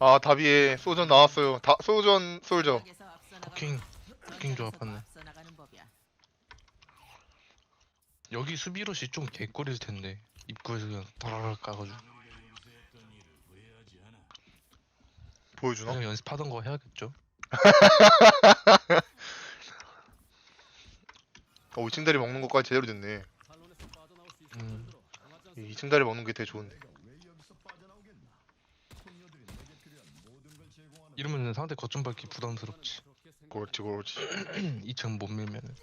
아 다비에 소전 나왔어요. 다 소전 솔저. 포킹 포킹 조합하네 여기 수비롯이 좀 개꿀일 텐데 입구에서 그냥 다라락 까가지고 보여주나? 그냥 연습하던 거 해야겠죠 어 2층 다리 먹는 것까지 제대로 됐네. 음 2층 다리 먹는 게 되게 좋은데. 이러면 상대 거점 밟기 부담스럽지 그렇지 그렇지. 2층 못 밀면은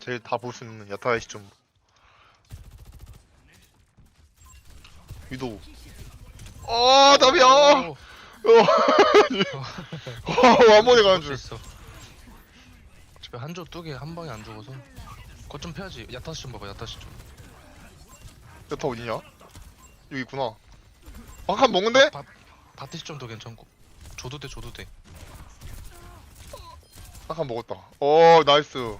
제일 다 볼 수 있는 야타의 시점. 위도. 아 다비야. 오, 와 완전히 가는 줄. 수 있어 집에 한조 뚜개 한 방에 안 죽어서 거점 펴야지 야타시 좀 봐봐 야타시 좀 야타 어디냐? 여기 있구나. 아한 먹는데? 바, 바티 시점도 괜찮고 줘도 돼 줘도 돼 아한 먹었다. 어 나이스.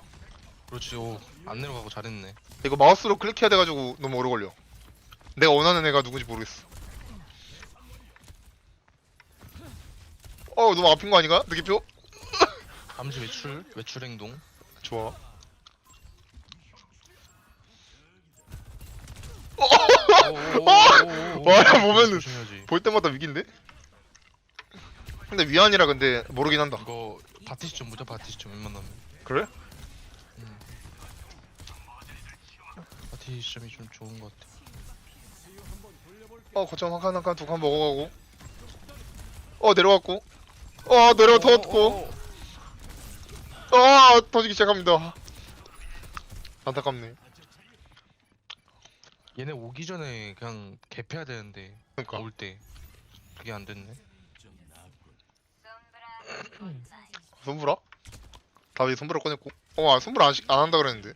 그렇지 오안 내려가고 잘했네 이거 마우스로 클릭해야 돼가지고 너무 오래 걸려. 내가 원하는 애가 누군지 모르겠어. 어 너무 아픈 거 아닌가? 느낌표? 감시 외출 외출 행동 좋아. 와, 야, 보면은- 조심해야지 볼 때마다 위기인데? 근데 위안이라 근데 모르긴 한다. 이거 바티 시점 보자 바티 시점 웬만하면 그래? 바티 시 점이 좀 좋은 것 같아 어 거점 한칸 한 칸 두 칸 먹어가고. 어 내려갔고. 어 내려 터졌고. 아 터지기 시작합니다. 안타깝네. 얘네 오기 전에 그냥 개패야 되는데 그러니까. 올 때 그게 안 됐네 손브라? 다비 손브라 꺼냈고. 어, 아, 손브라 안, 시- 안 한다 그랬는데.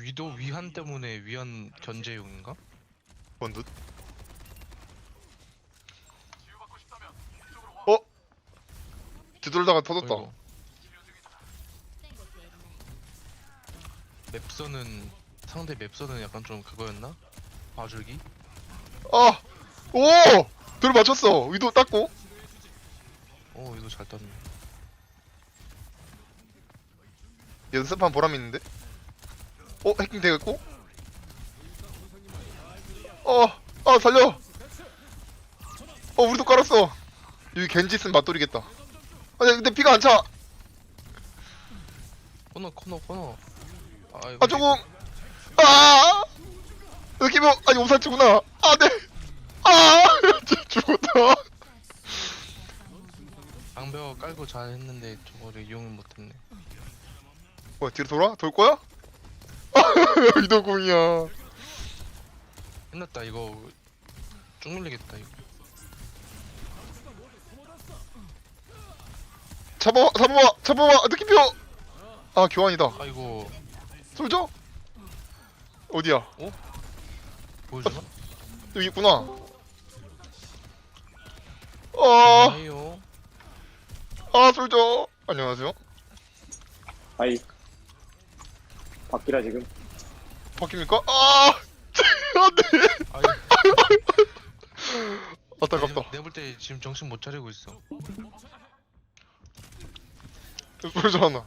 위도 위한 때문에 위한 견제용인가? 뭔 듯? 어? 뒤돌다가 터졌다. 어이구. 맵선은 상대 맵선은 약간 좀 그거였나? 봐줄기? 아! 오! 돌 맞췄어. 위도 땄고. 어 이거 잘 땄네 연습한 보람이 있는데? 어? 해킹 되겠고? 어! 아, 살려! 어, 우리도 깔았어. 여기 겐지 쓴 맞돌이겠다. 아니, 근데 피가 안 차. 코너 코너 코너 아 아, 조금. 아! 느낌이, 아니, 옴살치구나. 아, 네. 아! 죽었다. 방벽 깔고 잘 했는데 저거를 이용을 못했네 뭐, 뒤로 돌아? 돌 거야? 이도궁이야. 끝났다 이거 쭉 밀리겠다 이거 잡아, 잡아봐, 잡아봐, 느낌표! 아, 교환이다. 아이고 솔져? 어디야? 보여주나? 여기 있구나. 어, 아이요 아, 솔져. 안녕하세요. 아이 바뀌라 지금 바뀝니까? 아, 안 돼. 아이 안타깝다. 내가 볼때 지금 정신 못 차리고 있어 솔져 하나.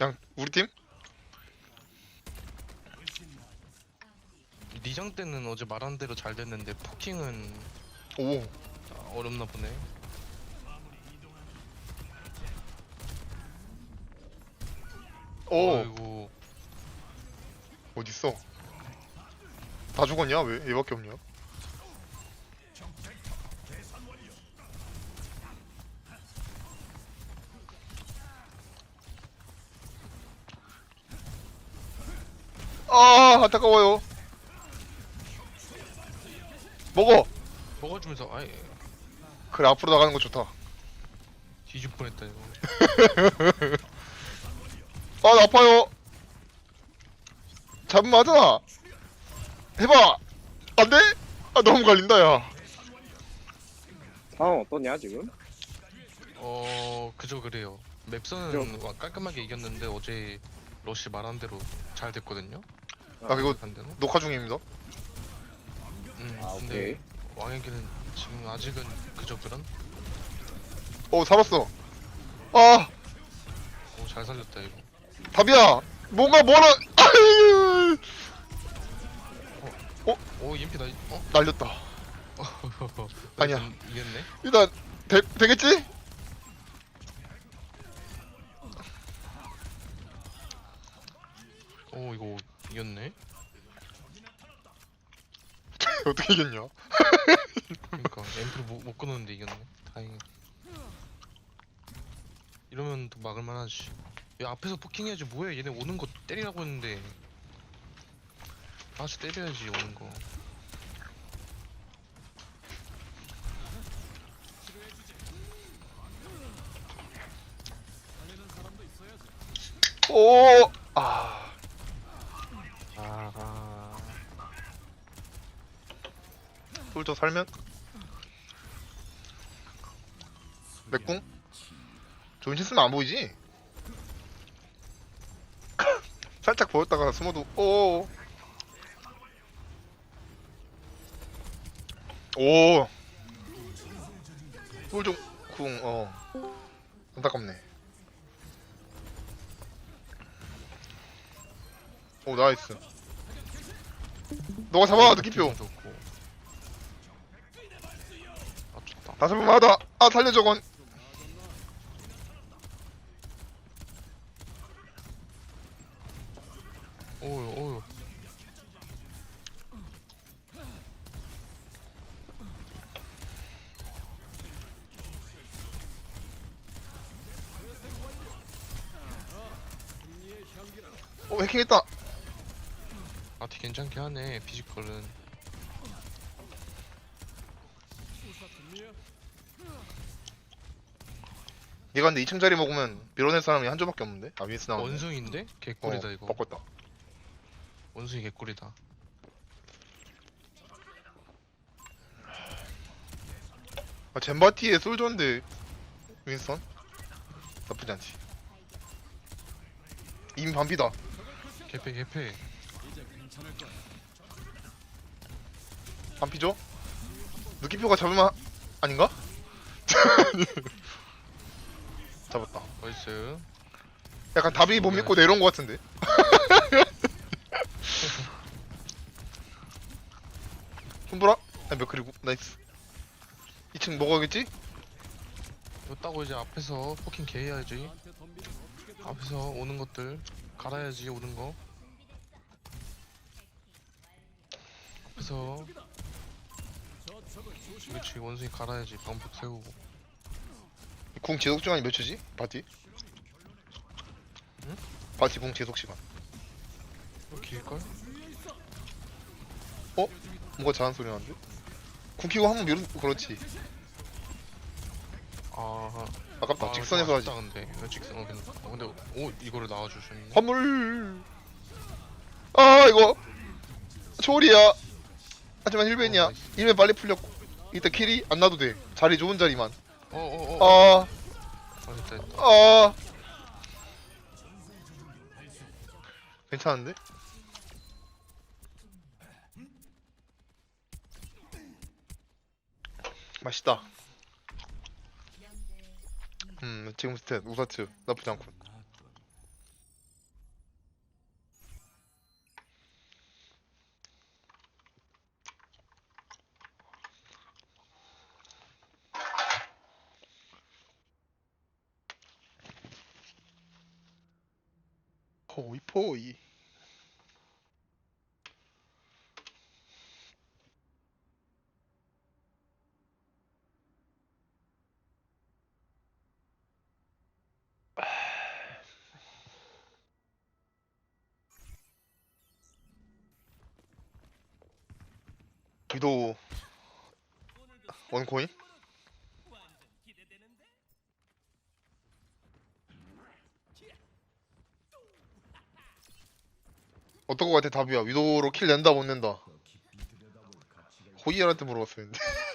양, 우리 팀? 리장 때는 어제 말한 대로 잘 됐는데 포킹은 오, 아, 어렵나 보네 오, 아이고 어딨어? 다 죽었냐? 왜? 얘밖에 없냐? 아, 안타까워요. 먹어. 먹어주면서 아이 그래, 앞으로 나가는 거 좋다. 뒤질 뻔했다 이거 아, 나 아파요. 잡으면 하잖아. 해봐. 안 돼? 아, 너무 갈린다, 야. 상황 어떠냐 지금? 어 그저 그래요. 맵선은 와- 깔끔하게 이겼는데 어제 러시 말한 대로 잘 됐거든요. 아 그거 반대로. 녹화 중입니다. 음, 아 근데 오케이 왕에게는 지금 아직은 그저 그런. 어 잡았어. 아 오 잘 살렸다 이거. 답이야. 뭔가 뭐라. 아유 오 EMP 나 어? 날렸다. 나 아니야. 이겼네. 일단 되, 되겠지? 오 이거 이겼네. 어떻게 이겼냐? 그러니까 앰플 못, 못 끊었는데 이겼네. 다행이야. 이러면 또 막을 만하지. 야 앞에서 포킹해야지 뭐해 얘네 오는 거 때리라고 했는데. 다시 때려야지 오는 거. 오. 아. 아. 솔저 살면? 맥궁? 존신 쓰면 안 보이지? 살짝 보였다가 숨어도 오. 오. 솔저 궁 어. 안타깝네. 오 나이스. 너가 잡아 느낌표. 좋고. 아 좋 다. 다섯 번 하다. 아 살려줘 건. 오유 오유. 어 해킹했다. 아티 괜찮게 하네 피지컬은. 얘가 근데 2층 자리 먹으면 밀어낼 사람이 한 조밖에 없는데. 아 윈스 나왔네. 원숭인데 개꿀이다 어, 이거. 바꿨다. 원숭이 개꿀이다. 아 젠바티에 솔저인데 윈스턴 나쁘지 않지. 이미 반피다. 개패 개패. 반피죠? 느낌표가 잡으면 아닌가? 잡았다. 나이스. 약간 답이 못 믿고 내려온 것 같은데. 손보라? 아몇 그리고 나이스. 2층 먹어야겠지? 이거 따고 이제 앞에서 포킹 개해야지. 앞에서 오는 것들 갈아야지 오는 거. 앞에서 그렇지 원숭이 갈아야지 방폭 세우고. 궁 지속 시간이 몇 초지? 바티? 응? 바티 궁 지속 시간. 이거 길걸? 뭔가 잘하는 소리 나는데? 궁 키고 한번 밀어 그렇지. 아, 아깝다. 아, 직선에서 하지. 아쉽다, 근데 이거 직선 어 근데, 어, 근데 오 이거를 나와주셨네. 화물. 아 이거 초월이야. 하지만 어, 힐벤이야. 나이스. 힐벤 빨리 풀렸고. 이따 킬이 안 나도 돼. 자리 좋은 자리만. 어어어. 어, 아, 아 됐다 됐다. 아. 괜찮은데? 맛있다. 음, 지금 스탯 우사츠 나쁘지 않군. 포이 포이. 위도 원코인? 어떤 거 같아 답이야. 위도로 킬 낸다 못 낸다. 호이알한테 물어봤었는데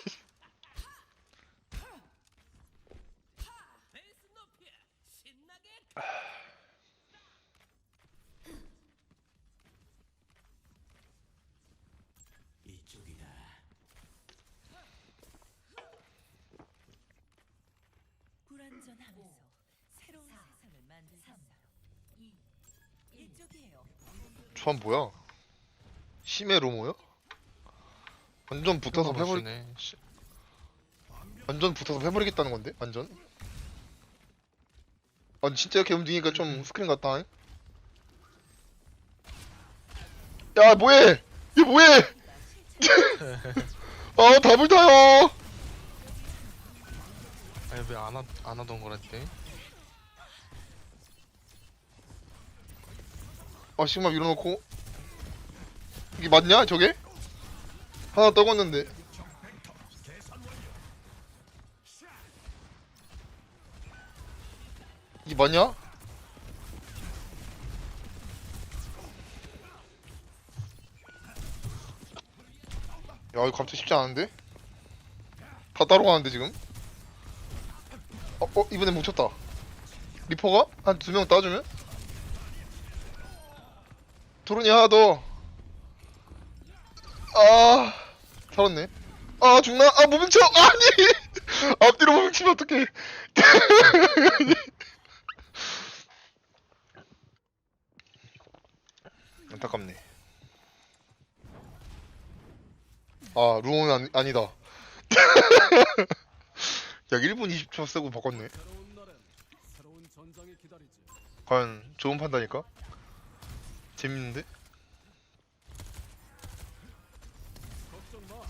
조합 뭐야? 심해 로모요? 완전 붙어서 패버리 네 시- 완전 붙어서 패버리겠다는 건데 완전. 아 진짜 이렇게 움직이니까 좀 스크린 같다. 잉? 야 뭐해? 얘 뭐해? 아 답을 타요. 아니 왜안 하, 안 하던 거랬대? 아 시그마 밀어놓고 이게 맞냐 저게? 하나 떠갔는데 이게 맞냐? 야 이거 갑자기 쉽지 않은데? 다 따로 가는데 지금? 어, 어 이번에 뭉쳤다 리퍼가? 한 두 명 따주면? 토론이 하나 더. 아, 살았네. 아, 죽나? 아, 못 뭉쳐! 아니! 앞뒤로 못 뭉치면 어떡해. 안타깝네. 아, 루온은 아니, 아니다. 야, 1분 20초 쓰고 바꿨네. 과연 좋은 판단일까? 재밌는데? 걱정 마.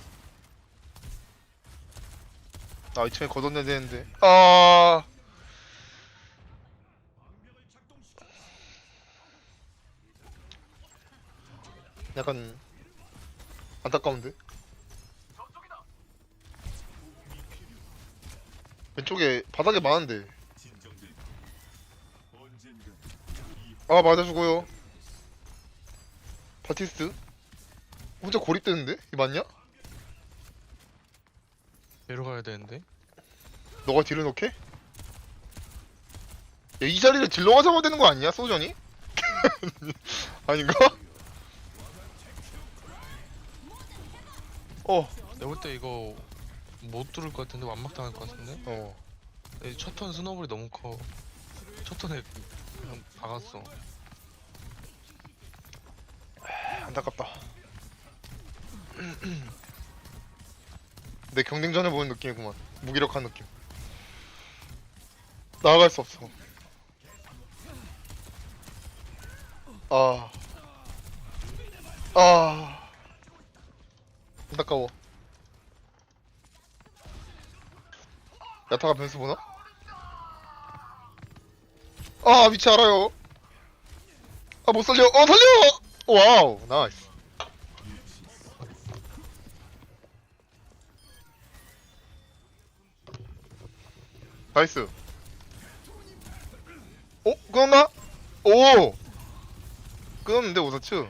아, 이쯤에 걷어내야 되는데. 아. 약간 안타까운데. 왼쪽에 바닥에 많은데. 아 맞아주고요. 바티스트. 혼자 고립되는데? 이 맞냐? 되는데 너가 딜을 넣게? 야, 이 자리를 딜러가 잡아야 되는 거 아니야, 소전이? 아닌가? 어, 내가 볼때 이거 못 뚫을 것 같은데 완막 당할 것 같은데 어. 첫턴 스노볼이 너무 커 첫 턴에 그냥 박았어 안타깝다. 내 경쟁전을 보는 느낌이구만. 무기력한 느낌. 나아갈 수 없어. 아. 아. 안타까워. 야타가 변수 보나? 아, 위치 알아요. 아, 못 살려. 어, 살려! 와우, 나이스. 나이스. 어? 끊었나? 오! 끊었는데, 오사츠.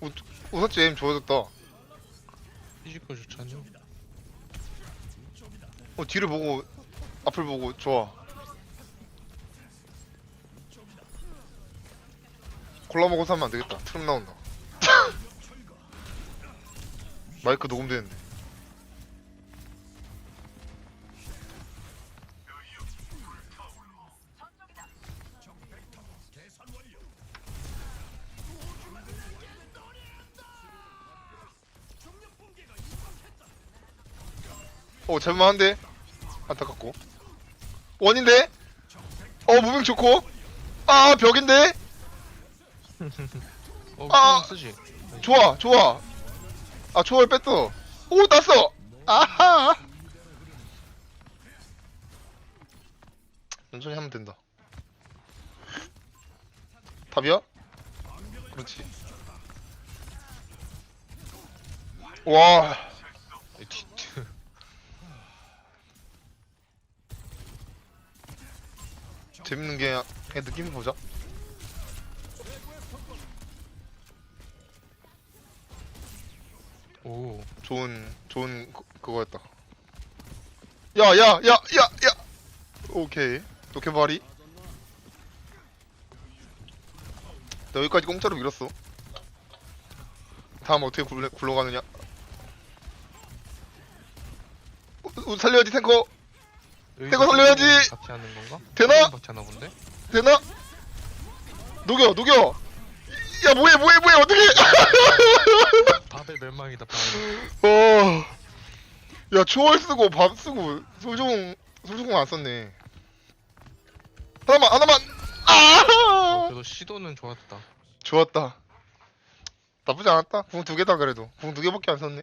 오, 오사츠 에임 좋아졌다. 피지컬 좋지 않냐? 어, 뒤를 보고, 앞을 보고, 좋아. 골라 먹어서 하면 안 되겠다. 트름 나온다. 마이크 녹음되는데. 어, 잘만한데? 안타깝고. 원인데? 어, 무빙 좋고. 아, 벽인데? 어 아! 아! 쓰지 좋아, 좋아. 아, 초월 뺐어. 오, 났어! 아하! 천천히 하면 된다. 답이야? 그렇지. 와, 재밌는 게, 그냥 느낌 보자. 오 좋은, 좋은, 그, 그거였다. 야, 야, 야, 야, 야! 오케이. 도케바리. 나 여기까지 공짜로 밀었어. 다음 어떻게 굴러, 굴러가느냐? 어, 우- 살려야지 탱커 여기서 내가 살려야지! 같이 하는 건가? 되나? 같이 하나 본데? 되나? 녹여 녹여 야 뭐해 뭐해 뭐해 어떻게 밥의 멸망이다 밥 어 야 초월 쓰고 밥 쓰고 소중 소중공 안 썼네. 하나만 하나만! 어, 아 그래도 시도는 좋았다. 좋았다. 나쁘지 않았다. 궁 두 개다 그래도. 궁 두 개밖에 안 썼네.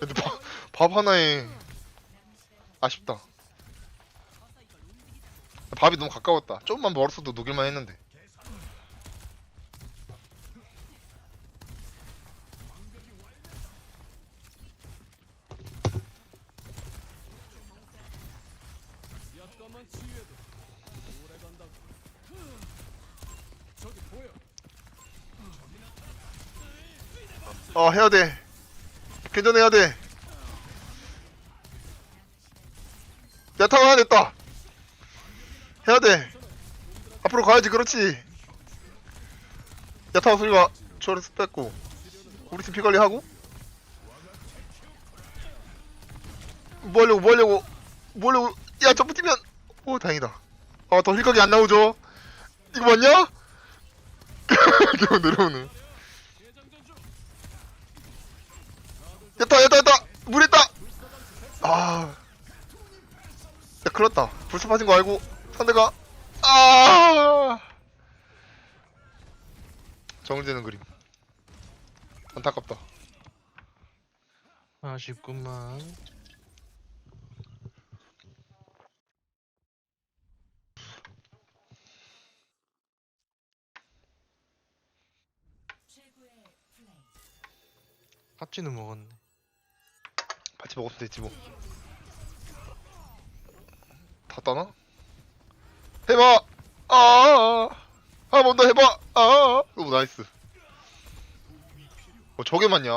근데 밥, 밥 하나에 아쉽다. 밥이 너무 가까웠다. 조금만 멀었어도 녹일만 했는데 어 해야 돼. 괜찮아야 돼. 야타가 하나 됐다. 해야 돼. 앞으로 가야지 그렇지. 야타가 소리가 초월해서 뺐고. 우리 팀 피관리 하고? 뭐 하려고 뭐 하려고? 뭐 하려고? 야 점프 뛰면. 오 다행이다. 아더 힐각이 안 나오죠? 이거 맞냐? 겨우 내려오는 됐다 됐다 됐다. 물 있다. 아. 야, 큰일났다. 불사 빠진 거 알고 상대가. 아. 정리되는 그림. 안타깝다. 아쉽구만. 팥쥐는 먹었네 먹었으면 됐지 뭐 다 따나? 해봐! 아한번 더 해봐! 아! 오, 나이스. 어 저게 맞냐